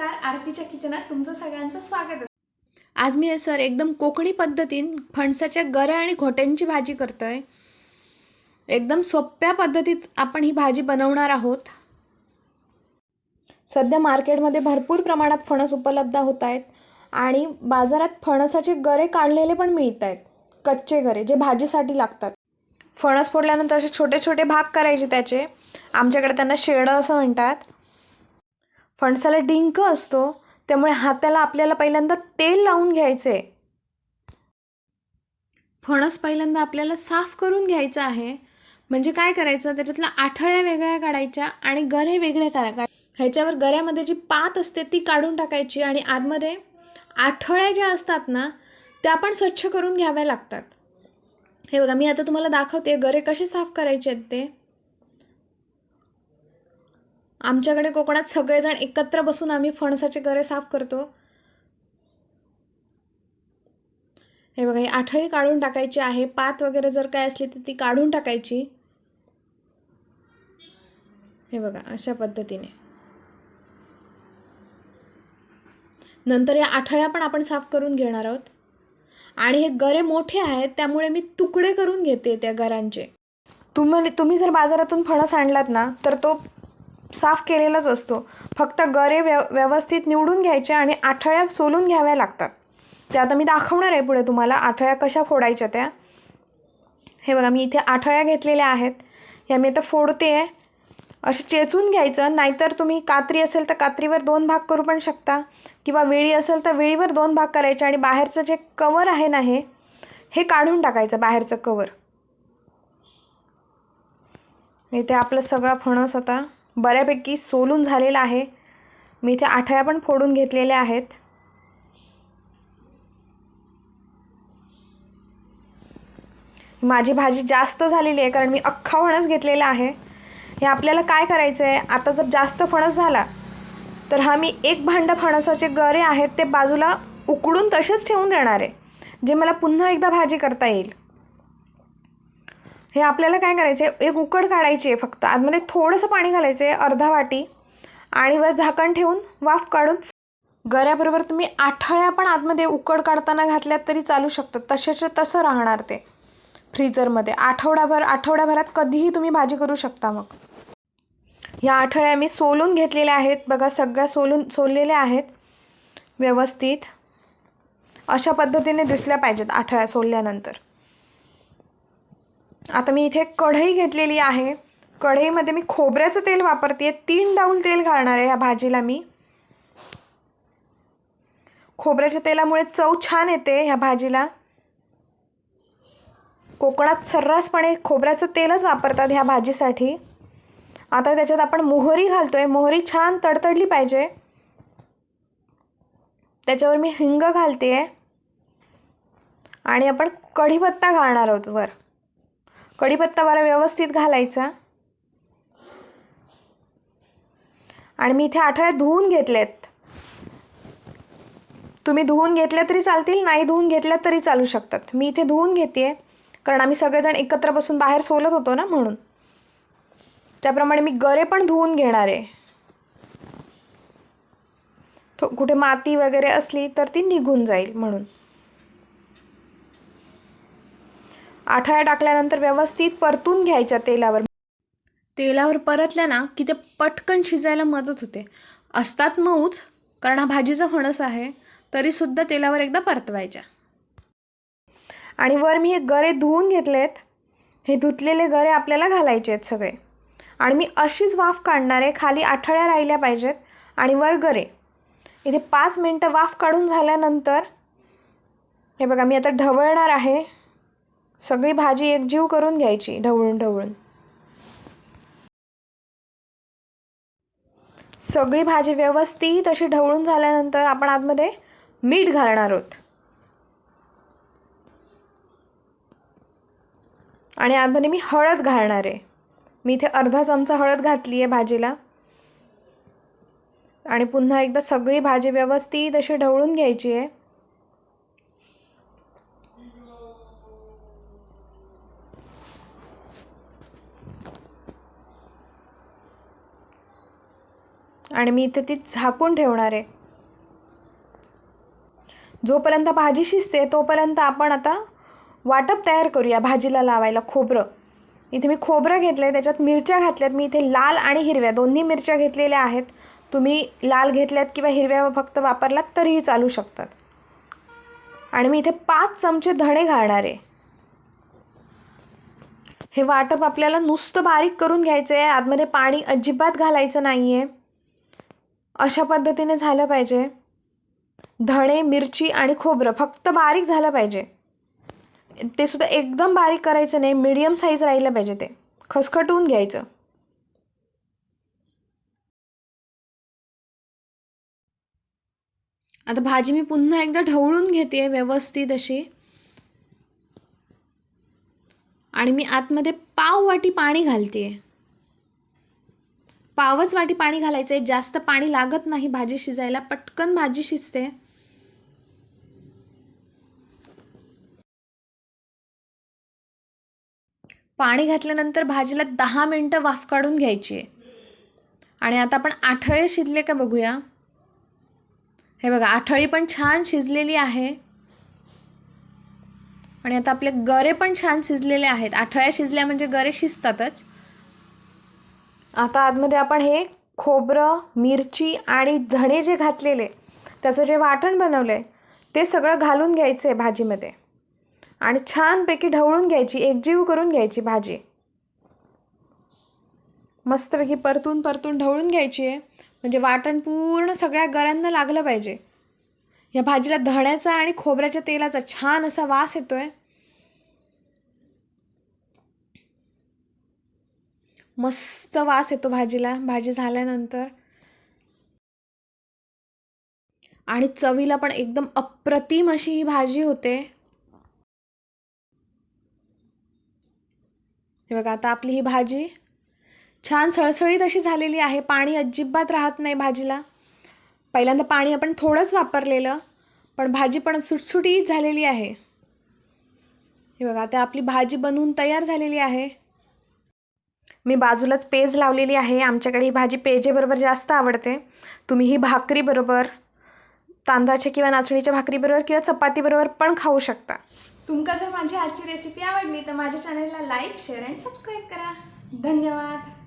नमस्कार आरतीच्या किचनात तुमचं सगळ्यांचं स्वागत आज मी सर एकदम कोकणी पद्धतीन फणसाच्या गऱ्या आणि घोट्यांची भाजी करतोय. एकदम सोप्या पद्धतीत आपण ही भाजी बनवणार आहोत. सध्या मार्केटमध्ये भरपूर प्रमाणात फणस उपलब्ध होत आहेत आणि बाजारात फणसाचे गरे काढलेले पण मिळत आहेत. कच्चे गरे जे भाजीसाठी लागतात. फणस फोडल्यानंतर असे छोटे छोटे भाग करायचे त्याचे. आमच्याकडे त्यांना शेडं असं म्हणतात. फणसाला डिंक असतो त्यामुळे हाताला आपल्याला पहिल्यांदा तेल लावून घ्यायचे फणस पहिल्यांदा आपल्याला साफ करून घ्यायचं आहे. म्हणजे काय करायचं त्याच्यातल्या आठळ्या वेगळ्या काढायच्या आणि गरे वेगळे करा काढ ह्याच्यावर गऱ्यामध्ये जी पात असते ती काढून टाकायची आणि आतमध्ये आठळ्या ज्या असतात ना त्या पण स्वच्छ करून घ्याव्या लागतात. हे बघा मी आता तुम्हाला दाखवते गरे कसे साफ करायचे आहेत ते. आमच्याकडे कोकणात सगळेजण एकत्र बसून आम्ही फणसाचे गरे साफ करतो. हे बघा ही आठळी काढून टाकायची आहे. पात वगैरे जर काय असली तर ती काढून टाकायची. हे बघा अशा पद्धतीने. नंतर या आठळ्या पण आपण साफ करून घेणार आहोत. आणि हे गरे मोठे आहेत त्यामुळे मी तुकडे करून घेते त्या गरांचे. तुम्ही तुम्ही जर बाजारातून फणस आणलात ना तर तो साफ केलेलाच असतो. फक्त गरे व्यव व्यवस्थित निवडून घ्यायचे आणि आठळ्या सोलून घ्याव्या लागतात. ते आता मी दाखवणार आहे पुढे तुम्हाला आठळ्या कशा फोडायच्या त्या. हे बघा मी इथे आठळ्या घेतलेल्या आहेत. ह्या मी आता फोडते. आहे असे चेचून घ्यायचं. नाहीतर तुम्ही कात्री असेल तर कात्रीवर दोन भाग करू पण शकता. किंवा वेळी असेल तर वेळीवर दोन भाग करायचे आणि बाहेरचं जे कवर आहे ना हे हे काढून टाकायचं बाहेरचं कवर. इथे आपलं सगळा फणस आता बऱ्यापैकी सोलून झालेला आहे. मी इथे आठळ्या पण फोडून घेतलेल्या आहेत. माझी भाजी जास्त झालेली आहे कारण मी अख्खा फणस घेतलेला आहे. हे आपल्याला काय करायचं आहे आता जर जास्त फणस झाला तर हा मी एक भांडं फणसाचे गरे आहेत ते बाजूला उकडून तसेच ठेवून देणार आहे जे मला पुन्हा एकदा भाजी करता येईल. हे आपल्याला काय करायचे एक उकड काढायची आहे फक्त आतमध्ये थोडंसं पाणी घालायचं आहे अर्धा वाटी. आणि वर झाकण ठेवून वाफ काढून गऱ्याबरोबर तुम्ही आठळ्या पण आतमध्ये उकड काढताना घातल्यात तरी चालू शकतात तसेच तसं राहणार ते. फ्रीजरमध्ये. आठवडाभर आठवड्याभरात कधीही तुम्ही भाजी करू शकता मग. ह्या आठळ्या मी सोलून घेतलेल्या आहेत. बघा सगळ्या सोलून सोललेल्या आहेत. व्यवस्थित. अशा पद्धतीने दिसल्या पाहिजेत आठळ्या सोलल्यानंतर. आता मी इथे कढई घेतलेली आहे. कढईमध्ये मी खोबऱ्याचं तेल वापरते. आहे तीन डाऊल तेल घालणार आहे ह्या भाजीला मी. खोबऱ्याच्या तेलामुळे चव छान येते ह्या भाजीला. कोकणात सर्रासपणे खोबऱ्याचं तेलच वापरतात ह्या भाजीसाठी. आता त्याच्यात आपण मोहरी घालतो आहे मोहरी छान तडतडली पाहिजे. त्याच्यावर मी हिंग घालते आहे आणि आपण कढीपत्ता घालणार आहोत वर. कढीपत्ता बरा व्यवस्थित घालायचा. आणि मी इथे आठवड्यात धुवून घेतल्यात. तुम्ही धुवून घेतल्या तरी चालतील नाही धुवून घेतल्या तरी चालू शकतात. मी इथे धुवून घेते कारण आम्ही सगळेजण एकत्र बसून बाहेर सोलत होतो ना म्हणून. त्याप्रमाणे मी गरे पण धुवून घेणार आहे. कुठे माती वगैरे असली तर ती निघून जाईल म्हणून. आठळ्या टाकल्यानंतर व्यवस्थित परतून घ्यायच्या तेलावर. तेलावर परतल्या ना की ते पटकन शिजायला मदत होते. असतात मऊच कारण हा भाजीचा फणस आहे तरीसुद्धा तेलावर एकदा परतवायच्या. आणि वर मी हे गरे धुवून घेतलेत. हे धुतलेले गरे आपल्याला घालायचे आहेत सगळे. आणि मी अशीच वाफ काढणार आहे खाली आठळ्या राहिल्या पाहिजेत. आणि वर गरे. इथे पाच मिनटं वाफ काढून झाल्यानंतर हे बघा मी आता ढवळणार आहे. सगळी भाजी एकजीव करून घ्यायची ढवळून ढवळून. सगळी भाजी व्यवस्थित अशी ढवळून झाल्यानंतर आपण आतमध्ये मीठ घालणार आहोत. आणि आतमध्ये मी हळद घालणार आहे. मी इथे अर्धा चमचा हळद घातली आहे भाजीला. आणि पुन्हा एकदा सगळी भाजी व्यवस्थित अशी ढवळून घ्यायची आहे. आणि मी इथे ती झाकून ठेवणार आहे. जोपर्यंत भाजी शिजते तोपर्यंत आपण आता वाटप तयार करूया भाजीला लावायला खोबरं. इथे मी खोबरं घेतलं आहे त्याच्यात मिरच्या घातल्यात. मी इथे लाल आणि हिरव्या दोन्ही मिरच्या घेतलेल्या आहेत. तुम्ही लाल घेतल्यात किंवा हिरव्या फक्त वापरलात तरीही चालू शकतात. आणि मी इथे पाच चमचे धणे घालणार आहे. हे वाटप आपल्याला नुसतं बारीक करून घ्यायचं आहे आतमध्ये पाणी अजिबात घालायचं नाही आहे अशा पद्धतीने झालं पाहिजे. धणे मिरची आणि खोबरं फक्त बारीक झालं पाहिजे. ते सुद्धा एकदम बारीक करायचं नाही मिडियम साईज राहिलं पाहिजे ते. खसखटून घ्यायचं. आता भाजी मी पुन्हा एकदा ढवळून घेते व्यवस्थित अशी. आणि मी आतमध्ये पाव वाटी पाणी घालते पावच वाटी पाणी घालायचं आहे जास्त पाणी लागत नाही भाजी शिजायला. पटकन भाजी शिजते. पाणी घातल्यानंतर भाजीला दहा मिनटं वाफ काढून घ्यायची. आहे आणि आता आपण आठळे शिजले का बघूया. हे बघा आठळी पण छान शिजलेली आहे. आणि आता आपले गरे पण छान शिजलेले आहेत. आठळ्या शिजल्या म्हणजे गरे शिजतातच. आता आतमध्ये आपण हे खोबरं मिरची आणि धणे जे घातलेले त्याचं जे वाटण बनवलं आहे ते सगळं घालून घ्यायचं आहे भाजीमध्ये. आणि छानपैकी ढवळून घ्यायची एकजीव करून घ्यायची भाजी. मस्तपैकी परतून परतून ढवळून घ्यायची आहे. म्हणजे वाटण पूर्ण सगळ्या गऱ्यांना लागलं पाहिजे. या भाजीला धण्याचा आणि खोबऱ्याच्या तेलाचा छान असा वास येतो आहे मस्त वास येतो भाजीला. भाजी झाल्यानंतर. आणि चवीला पण एकदम अप्रतिम अशी ही भाजी होते. हे बघा आता आपली ही भाजी छान सळसळीत अशी झालेली आहे. पाणी अजिबात राहत नाही भाजीला. पहिल्यांदा पाणी आपण थोडंच वापरलेलं पण भाजी पण सुटसुटीत झालेली आहे. हे बघा आता आपली भाजी बनवून तयार झालेली आहे. मी बाजूलाच पेज लावलेली आहे. आमच्याकडे ही भाजी पेजेबरोबर जास्त आवडते. तुम्ही ही भाकरीबरोबर तांदळाच्या किंवा नाचणीच्या भाकरीबरोबर किंवा चपातीबरोबर पण खाऊ शकता. तुमका जर माझी आजची रेसिपी आवडली तर माझ्या चॅनलला लाईक शेअर आणि सबस्क्राईब करा. धन्यवाद.